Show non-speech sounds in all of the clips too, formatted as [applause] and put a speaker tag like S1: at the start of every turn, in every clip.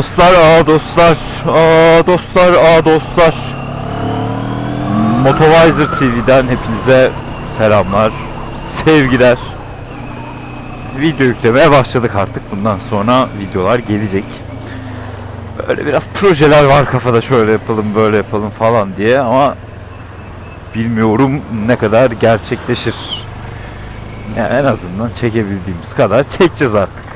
S1: Dostlar, aa dostlar, aa dostlar, aa dostlar. Motovizer TV'den hepinize selamlar, sevgiler. Video yüklemeye başladık artık. Bundan sonra videolar gelecek. Böyle biraz projeler var kafada şöyle yapalım, böyle yapalım falan diye ama bilmiyorum ne kadar gerçekleşir. Yani en azından çekebildiğimiz kadar çekeceğiz artık.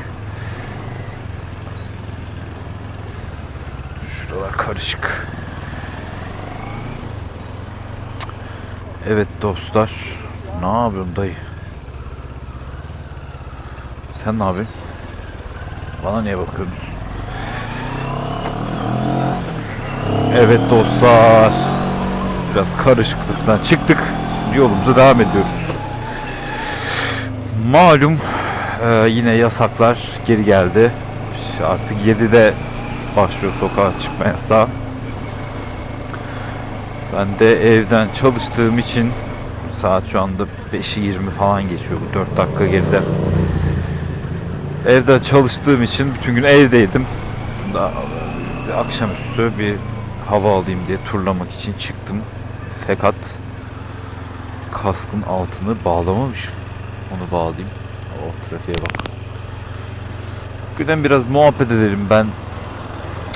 S1: Şuralar karışık. Evet dostlar. Ne yapıyorsun dayı? Sen ne yapıyorsun? Bana niye bakıyorsunuz? Evet dostlar. Biraz karışıklıktan çıktık. Şimdi yolumuza devam ediyoruz. Malum e, yine yasaklar geri geldi. İşte artık 7'de başlıyor sokağa çıkma yasağı. Ben de evden çalıştığım için saat şu anda 5'i 20 falan geçiyor. Bu 4 dakika geride. Evden çalıştığım için bütün gün evdeydim. Daha akşamüstü bir hava alayım diye turlamak için çıktım. Fakat kaskın altını bağlamamışım. Onu bağlayayım. O trafiğe bak. Bugün biraz muhabbet edelim. Ben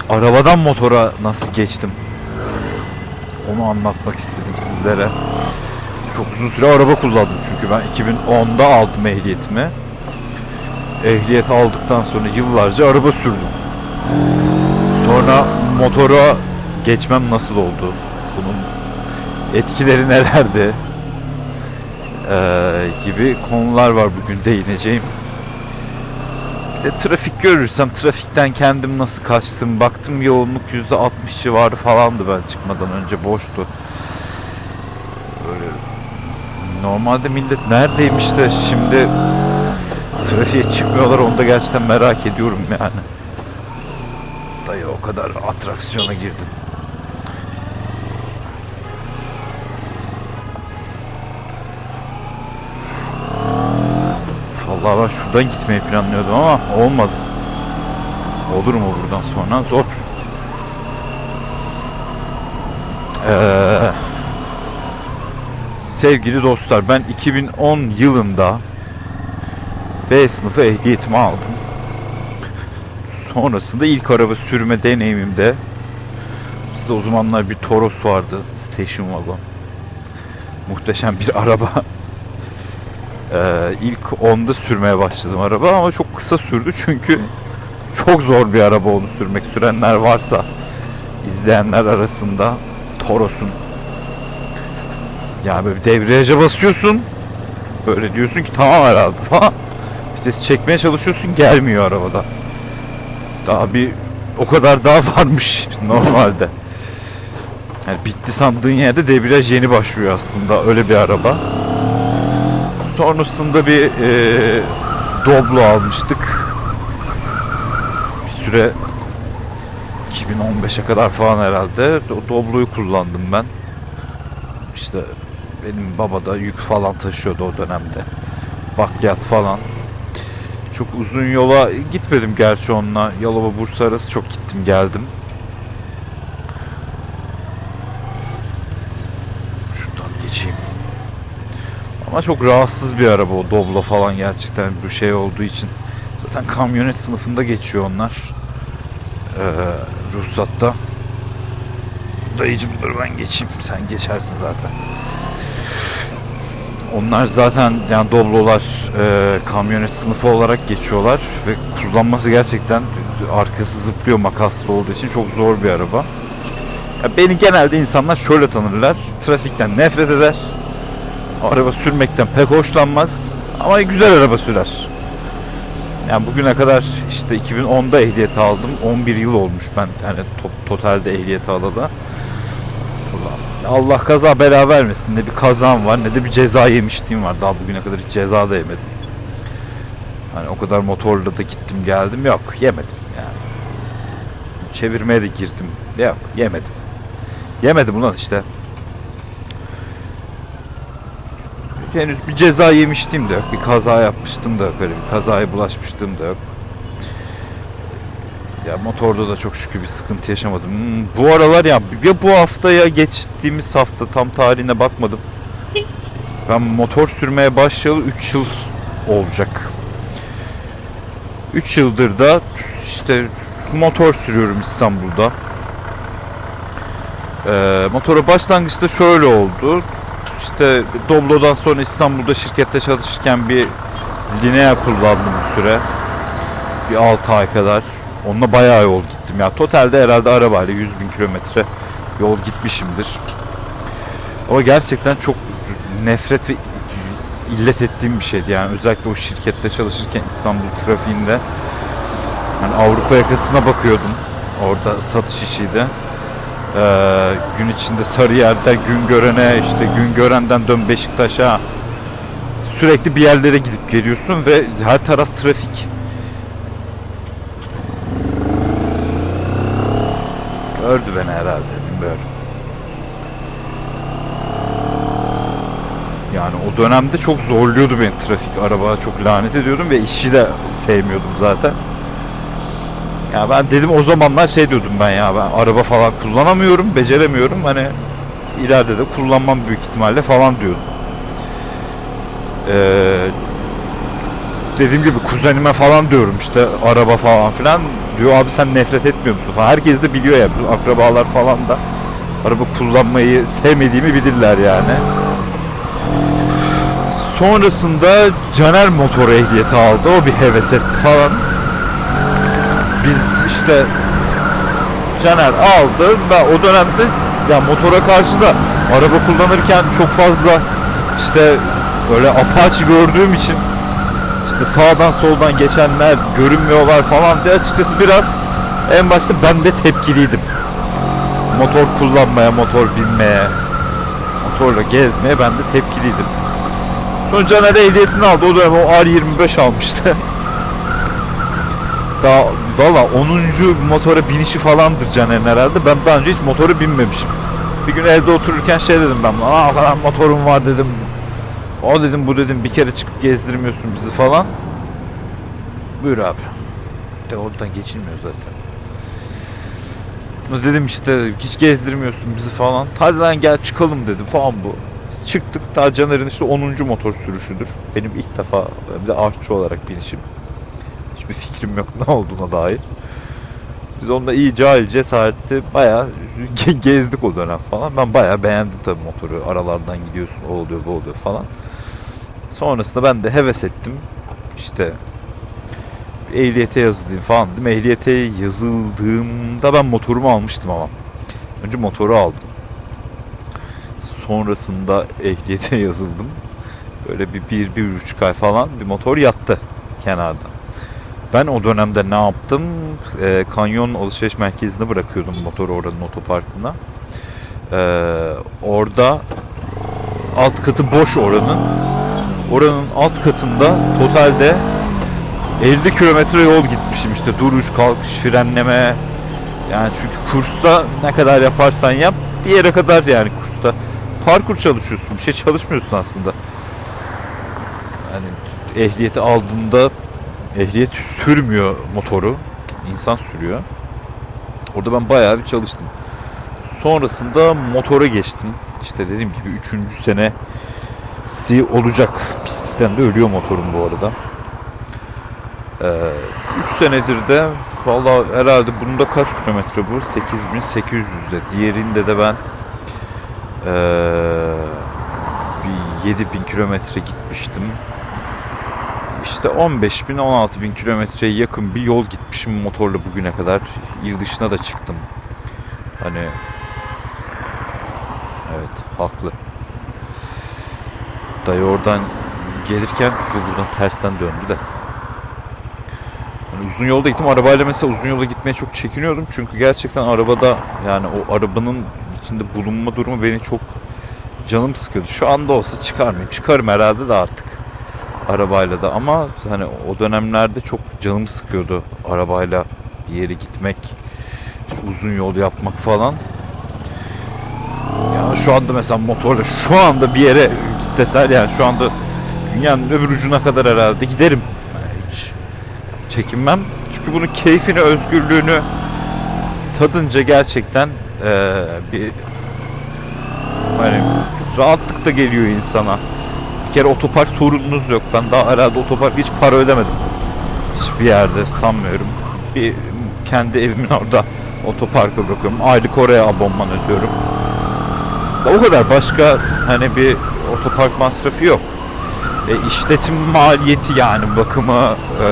S1: arabadan motora nasıl geçtim? Onu anlatmak istedim sizlere. Çok uzun süre araba kullandım çünkü ben 2010'da aldım ehliyetimi. Ehliyet aldıktan sonra yıllarca araba sürdüm. Sonra motora geçmem nasıl oldu? Bunun etkileri nelerdi? Ee, gibi konular var bugün değineceğim. Bir de trafik görürsem trafikten kendim nasıl kaçtım baktım yoğunluk %60 civarı falandı ben çıkmadan önce boştu. Böyle normalde millet neredeymiş de şimdi trafiğe çıkmıyorlar onu da gerçekten merak ediyorum yani. Dayı o kadar atraksiyona girdim. Vallahi ben şuradan gitmeyi planlıyordum ama olmadı. Olur mu buradan sonra? Zor. Ee, sevgili dostlar ben 2010 yılında B sınıfı ehliyetimi aldım. Sonrasında ilk araba sürme deneyimimde bizde o zamanlar bir Toros vardı. Station wagon. Muhteşem bir araba. Ee, ilk onda sürmeye başladım araba ama çok kısa sürdü çünkü çok zor bir araba onu sürmek. Sürenler varsa izleyenler arasında Toros'un yani böyle bir debriyaja basıyorsun böyle diyorsun ki tamam herhalde falan vitesi çekmeye çalışıyorsun gelmiyor arabada. Daha bir o kadar daha varmış [laughs] normalde. Yani bitti sandığın yerde debriyaj yeni başlıyor aslında öyle bir araba. Sonrasında bir e, Doblo almıştık. Bir süre 2015'e kadar falan herhalde o Doblo'yu kullandım ben. İşte benim baba da yük falan taşıyordu o dönemde. Bakliyat falan. Çok uzun yola gitmedim gerçi onunla. Yalova Bursa arası çok gittim geldim. Şuradan geçeyim. Ama çok rahatsız bir araba o Doblo falan gerçekten bu şey olduğu için. Zaten kamyonet sınıfında geçiyor onlar. Ee, ruhsatta. Dayıcım dur ben geçeyim. Sen geçersin zaten. Onlar zaten yani Doblolar e, kamyonet sınıfı olarak geçiyorlar ve kullanması gerçekten arkası zıplıyor makaslı olduğu için çok zor bir araba. Ya beni genelde insanlar şöyle tanırlar. Trafikten nefret eder. Araba sürmekten pek hoşlanmaz ama güzel araba sürer. Yani bugüne kadar işte 2010'da ehliyet aldım. 11 yıl olmuş ben yani to- totalde ehliyet alalı. Allah, kaza bela vermesin. Ne bir kazam var ne de bir ceza yemişliğim var. Daha bugüne kadar hiç ceza da yemedim. Hani o kadar motorla da gittim geldim. Yok yemedim yani. Çevirmeye de girdim. Yok yemedim. Yemedim ulan işte. Henüz bir ceza yemiştim de yok. Bir kaza yapmıştım da yok. Öyle bir kazaya bulaşmıştım da yok. Ya motorda da çok şükür bir sıkıntı yaşamadım. Hmm, Bu aralar ya ya bu hafta ya geçtiğimiz hafta tam tarihine bakmadım. Ben motor sürmeye başlayalı 3 yıl olacak. 3 yıldır da işte motor sürüyorum İstanbul'da. Ee, motora başlangıçta şöyle oldu. İşte Doblo'dan sonra İstanbul'da şirkette çalışırken bir Linea kullandım bir süre. Bir 6 ay kadar. Onunla bayağı yol gittim. Ya totalde herhalde arabayla 100 bin kilometre yol gitmişimdir. Ama gerçekten çok nefret ve illet ettiğim bir şeydi yani özellikle o şirkette çalışırken İstanbul trafiğinde yani Avrupa yakasına bakıyordum orada satış işiydi ee, gün içinde Sarıyer'de gün görene işte gün görenden dön Beşiktaş'a sürekli bir yerlere gidip geliyorsun ve her taraf trafik gördü beni herhalde bilmiyorum Yani o dönemde çok zorluyordu beni trafik. Araba çok lanet ediyordum ve işi de sevmiyordum zaten. Ya ben dedim o zamanlar şey diyordum ben ya ben araba falan kullanamıyorum, beceremiyorum. Hani ileride de kullanmam büyük ihtimalle falan diyordum. Ee, dediğim gibi kuzenime falan diyorum işte araba falan filan. Diyor abi sen nefret etmiyor musun falan. Herkes de biliyor ya akrabalar falan da araba kullanmayı sevmediğimi bilirler yani. Sonrasında Caner motor ehliyeti aldı. O bir heves etti falan. Biz işte Caner aldı ve o dönemde ya motora karşı da araba kullanırken çok fazla işte böyle apaç gördüğüm için işte sağdan soldan geçenler görünmüyorlar falan diye açıkçası biraz en başta ben de tepkiliydim. Motor kullanmaya, motor binmeye, motorla gezmeye ben de tepkiliydim. Sonra Caner ehliyetini aldı. O dönem o R25 almıştı. [laughs] Daha valla 10. motora binişi falandır Caner'in herhalde. Ben daha önce hiç motora binmemişim. Bir gün evde otururken şey dedim ben. Aa falan motorum var dedim. O dedim bu dedim bir kere çıkıp gezdirmiyorsun bizi falan. Buyur abi. De oradan geçilmiyor zaten. Dedim işte hiç gezdirmiyorsun bizi falan. Hadi lan gel çıkalım dedim falan bu. Çıktık daha Caner'in işte 10. motor sürüşüdür. Benim ilk defa bir de artçı olarak binişim. Hiçbir fikrim yok ne olduğuna dair. Biz onunla iyi cahil cesaretli bayağı ge- gezdik o dönem falan. Ben bayağı beğendim tabii motoru. Aralardan gidiyorsun o oluyor bu oluyor falan. Sonrasında ben de heves ettim. İşte ehliyete yazılayım falan dedim. Ehliyete yazıldığımda ben motorumu almıştım ama. Önce motoru aldım. Sonrasında ehliyete [laughs] yazıldım. Böyle bir, bir, bir buçuk ay falan bir motor yattı kenarda. Ben o dönemde ne yaptım? Ee, kanyon alışveriş merkezine bırakıyordum motoru oranın otoparkına. Ee, orada alt katı boş oranın. Oranın alt katında totalde 50 kilometre yol gitmişim işte duruş, kalkış, frenleme. Yani çünkü kursta ne kadar yaparsan yap bir yere kadar yani kursta. Parkur çalışıyorsun, bir şey çalışmıyorsun aslında. Yani ehliyeti aldığında ehliyet sürmüyor motoru. insan sürüyor. Orada ben bayağı bir çalıştım. Sonrasında motora geçtim. İşte dediğim gibi 3. senesi olacak. Pislikten de ölüyor motorum bu arada. 3 senedir de valla herhalde bunda kaç kilometre bu? 8800'de. Diğerinde de ben eee bir 7000 kilometre gitmiştim. İşte 15 bin 16 bin kilometreye yakın bir yol gitmişim motorla bugüne kadar. İl dışına da çıktım. Hani evet haklı. Dayı oradan gelirken bu buradan tersten döndü de. Yani uzun yolda gittim. Arabayla mesela uzun yola gitmeye çok çekiniyordum. Çünkü gerçekten arabada yani o arabanın içinde bulunma durumu beni çok canım sıkıyordu. Şu anda olsa çıkar mıyım? Çıkarım herhalde de artık arabayla da. Ama hani o dönemlerde çok canım sıkıyordu arabayla bir yere gitmek uzun yol yapmak falan. Yani şu anda mesela motorla [laughs] şu anda bir yere desel yani şu anda dünyanın öbür ucuna kadar herhalde giderim. Hiç çekinmem. Çünkü bunun keyfini, özgürlüğünü tadınca gerçekten eee, bir hani rahatlık da geliyor insana. Kere otopark sorununuz yok. Ben daha herhalde otopark hiç para ödemedim. Hiçbir yerde sanmıyorum. Bir kendi evimin orada otoparka bırakıyorum. Aylık oraya abonman ödüyorum. O kadar başka hani bir otopark masrafı yok. E, işletim maliyeti yani bakımı e,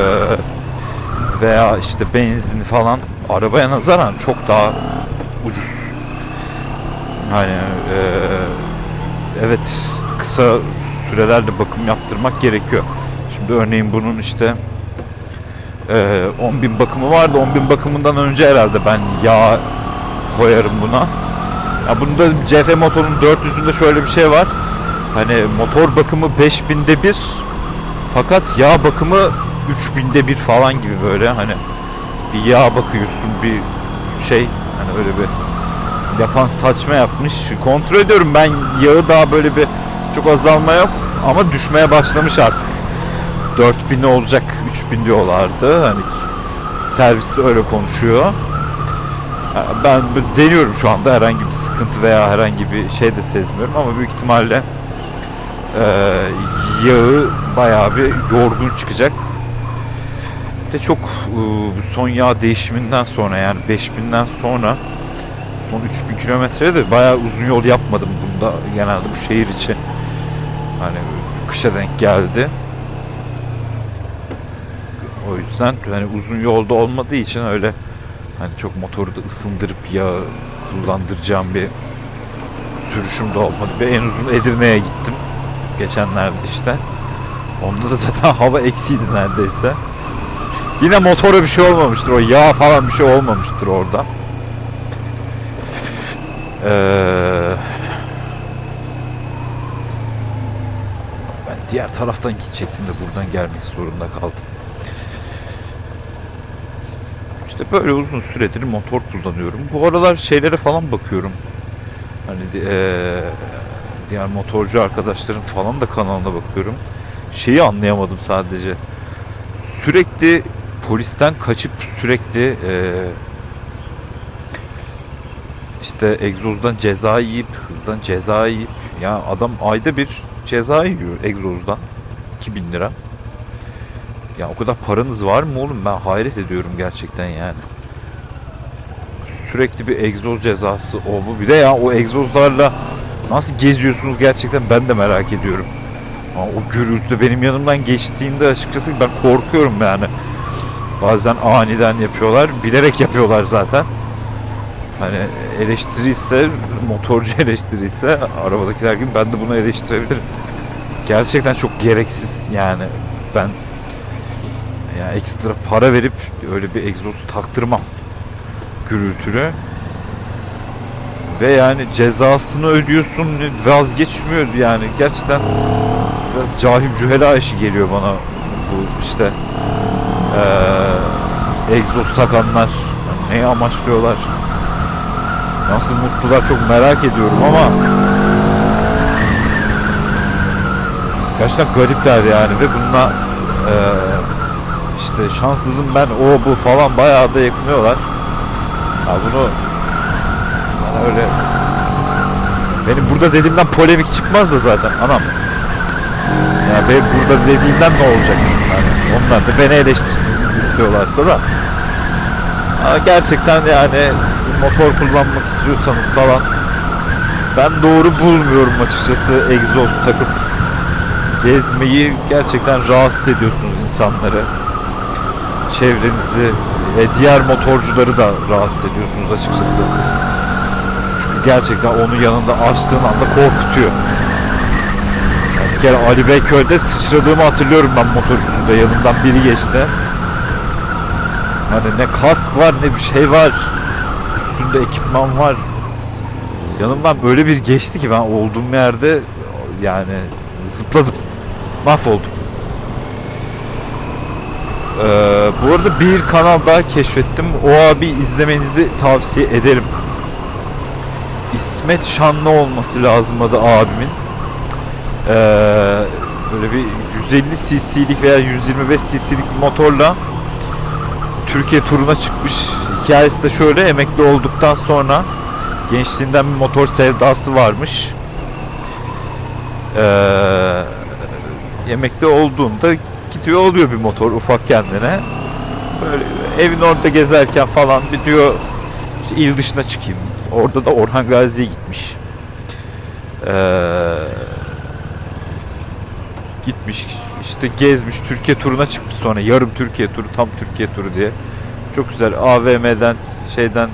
S1: veya işte benzin falan arabaya nazaran çok daha ucuz. Hani e, evet kısa sürelerde bakım yaptırmak gerekiyor. Şimdi örneğin bunun işte e, 10 bin bakımı vardı. 10 bin bakımından önce herhalde ben yağ koyarım buna. Ya bunda CF motorun 400'ünde şöyle bir şey var. Hani motor bakımı 5000'de bir fakat yağ bakımı 3000'de bir falan gibi böyle hani bir yağ bakıyorsun bir şey hani öyle bir yapan saçma yapmış. Kontrol ediyorum ben yağı daha böyle bir çok azalma yok ama düşmeye başlamış artık. 4000 olacak 3000 diyorlardı. Hani serviste öyle konuşuyor. Ben deniyorum şu anda herhangi bir sıkıntı veya herhangi bir şey de sezmiyorum ama büyük ihtimalle e, yağı bayağı bir yorgun çıkacak. De çok e, son yağ değişiminden sonra yani 5000'den sonra son 3000 kilometrede de bayağı uzun yol yapmadım bunda genelde bu şehir içi. Hani kışa denk geldi. O yüzden hani uzun yolda olmadığı için öyle hani çok motoru da ısındırıp yağı kullandıracağım bir sürüşüm de olmadı. Bir en uzun Edirne'ye gittim. Geçenlerde işte. Onda da zaten [laughs] hava eksiydi neredeyse. Yine motora bir şey olmamıştır. O yağ falan bir şey olmamıştır orada. Ee, ben diğer taraftan gidecektim de buradan gelmek zorunda kaldım. İşte böyle uzun süredir motor kullanıyorum. Bu aralar şeylere falan bakıyorum. Hani eee, diğer motorcu arkadaşların falan da kanalına bakıyorum. Şeyi anlayamadım sadece. Sürekli polisten kaçıp sürekli eee, işte egzozdan ceza yiyip hızdan ceza yiyip ya adam ayda bir ceza yiyor egzozdan 2000 lira. Ya o kadar paranız var mı oğlum? Ben hayret ediyorum gerçekten yani. Sürekli bir egzoz cezası o bu. Bir de ya o egzozlarla nasıl geziyorsunuz gerçekten ben de merak ediyorum. Ama o gürültü benim yanımdan geçtiğinde açıkçası ben korkuyorum yani. Bazen aniden yapıyorlar. Bilerek yapıyorlar zaten. Hani eleştiri ise motorcu [laughs] eleştiri ise arabadakiler gibi ben de bunu eleştirebilirim. Gerçekten çok gereksiz yani. Ben yani ekstra para verip öyle bir egzoz taktırmam gürültülü. Ve yani cezasını ödüyorsun vazgeçmiyor yani gerçekten biraz cahil cühela işi geliyor bana bu işte eee egzoz takanlar neyi amaçlıyorlar nasıl mutlular çok merak ediyorum ama gerçekten garipler yani ve bununla eee işte şanssızım ben o bu falan bayağı da yakınıyorlar. Ya bunu bana öyle benim burada dediğimden polemik çıkmaz da zaten anam. Ya ben burada dediğimden ne olacak? Yani onlar da beni eleştirsin istiyorlarsa da. Ama gerçekten yani motor kullanmak istiyorsanız falan ben doğru bulmuyorum açıkçası egzoz takıp gezmeyi gerçekten rahatsız ediyorsunuz insanları çevrenizi ve diğer motorcuları da rahatsız ediyorsunuz açıkçası. Çünkü gerçekten onun yanında açtığın anda korkutuyor. Bir kere Ali Beyköy'de sıçradığımı hatırlıyorum ben motor üstünde. Yanımdan biri geçti. Hani ne kask var ne bir şey var. Üstünde ekipman var. Yanımdan böyle bir geçti ki ben olduğum yerde yani zıpladım. Mahvoldum. Ee, bu arada bir kanal daha keşfettim. O abi izlemenizi tavsiye ederim. İsmet Şanlı olması lazım adı abimin. Ee, böyle bir 150 cc'lik veya 125 cc'lik motorla Türkiye turuna çıkmış. Hikayesi de şöyle emekli olduktan sonra gençliğinden bir motor sevdası varmış. Ee, emekli olduğunda gidiyor oluyor bir motor ufak kendine. Böyle evin orada gezerken falan bir diyor işte il dışına çıkayım. Orada da Orhan Gazi'ye gitmiş. Ee, gitmiş işte gezmiş Türkiye turuna çıkmış sonra yarım Türkiye turu tam Türkiye turu diye. Çok güzel. AVM'den şeyden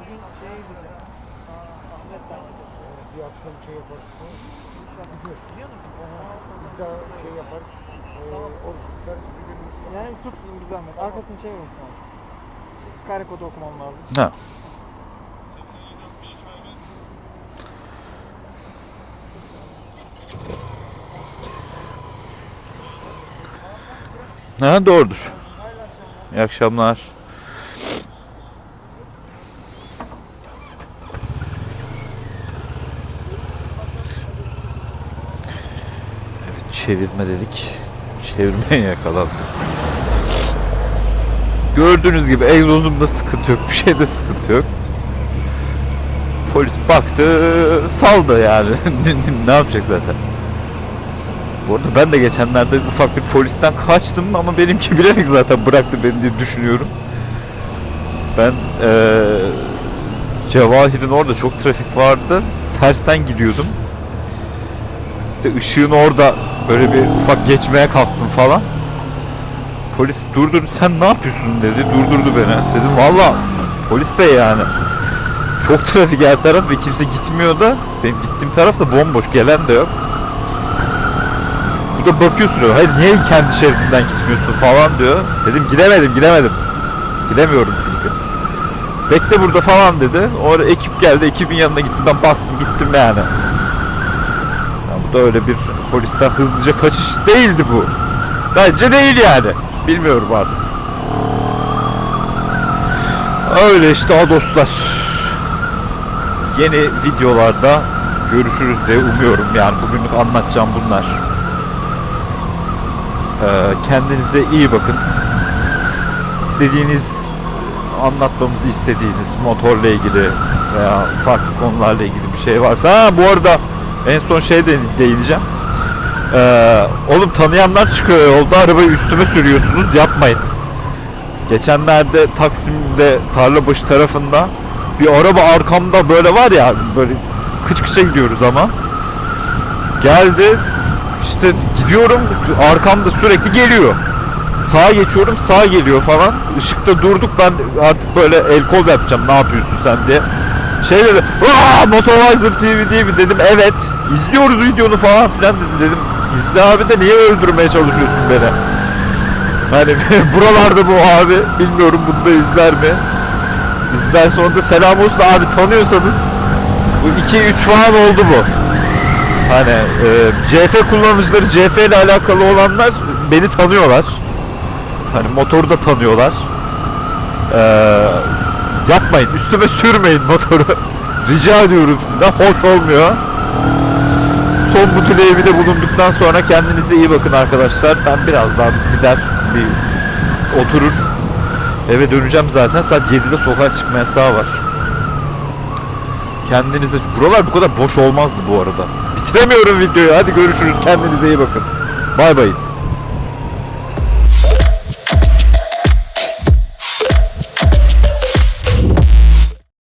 S2: Bugün şeye gideceğim. Aa, Ahmet ben
S3: Bir akşam şey yaparız.
S2: Biliyor
S3: daha şey yaparız. Ee, oruç tutarız. Bir
S2: Yani tut bir zahmet. Arkasını çevir misin abi? Şey, Kare kodu okumam lazım.
S1: ha. Ha doğrudur. İyi akşamlar. Evet çevirme dedik. Çevirmeye yakalandık. Gördüğünüz gibi egzozumda sıkıntı yok. Bir şeyde sıkıntı yok. Polis baktı saldı yani. [laughs] ne yapacak zaten? Bu arada ben de geçenlerde ufak bir polisten kaçtım ama benimki bilerek zaten bıraktı beni diye düşünüyorum. Ben eee Cevahir'in orada çok trafik vardı. Tersten gidiyordum. De ışığın orada böyle bir ufak geçmeye kalktım falan. Polis durdur sen ne yapıyorsun dedi. Durdurdu beni. Dedim valla polis bey yani. Çok trafik her taraf ve kimse gitmiyor da. Benim gittiğim taraf da bomboş. Gelen de yok. Bu da bakıyorsun öyle, hayır niye kendi şeridinden gitmiyorsun falan diyor. Dedim gidemedim gidemedim. Gidemiyorum çünkü. Bekle burada falan dedi. Orada ekip geldi. Ekibin yanına gittim. Ben bastım gittim yani. Ya bu da öyle bir polisten hızlıca kaçış değildi bu. Bence değil yani. Bilmiyorum artık. Öyle işte o dostlar. Yeni videolarda görüşürüz diye umuyorum. Yani bugünlük anlatacağım bunlar. Ee, kendinize iyi bakın. İstediğiniz anlatmamızı istediğiniz motorla ilgili veya farklı konularla ilgili bir şey varsa ha bu arada en son şey de değineceğim. Ee, oğlum tanıyanlar çıkıyor yolda arabayı üstüme sürüyorsunuz yapmayın. Geçenlerde Taksim'de Tarlabaşı tarafında bir araba arkamda böyle var ya böyle kıç kıça gidiyoruz ama geldi işte gidiyorum arkamda sürekli geliyor. Sağa geçiyorum sağa geliyor falan. Işıkta durduk ben artık böyle el kol yapacağım ne yapıyorsun sen diye. Şey dedi Aa Motovizer TV diye bir dedim evet izliyoruz videonu falan filan dedim dedim. İzle abi de niye öldürmeye çalışıyorsun beni? Hani [laughs] buralarda bu abi bilmiyorum bunu da izler mi? İzler sonra da selam olsun abi tanıyorsanız bu 2-3 falan oldu bu. Hani e, CF kullanıcıları CF ile alakalı olanlar beni tanıyorlar. Hani motoru da tanıyorlar. Ee, yapmayın, üstüme sürmeyin motoru. [laughs] Rica ediyorum sizden, hoş olmuyor. Son bu dileğimi de bulunduktan sonra kendinize iyi bakın arkadaşlar. Ben birazdan gider bir oturur. Eve döneceğim zaten. Saat 7'de sokağa çıkma yasağı var. Kendinize... Buralar bu kadar boş olmazdı bu arada. Bitiremiyorum videoyu. Hadi görüşürüz. Kendinize iyi bakın. Bay bay.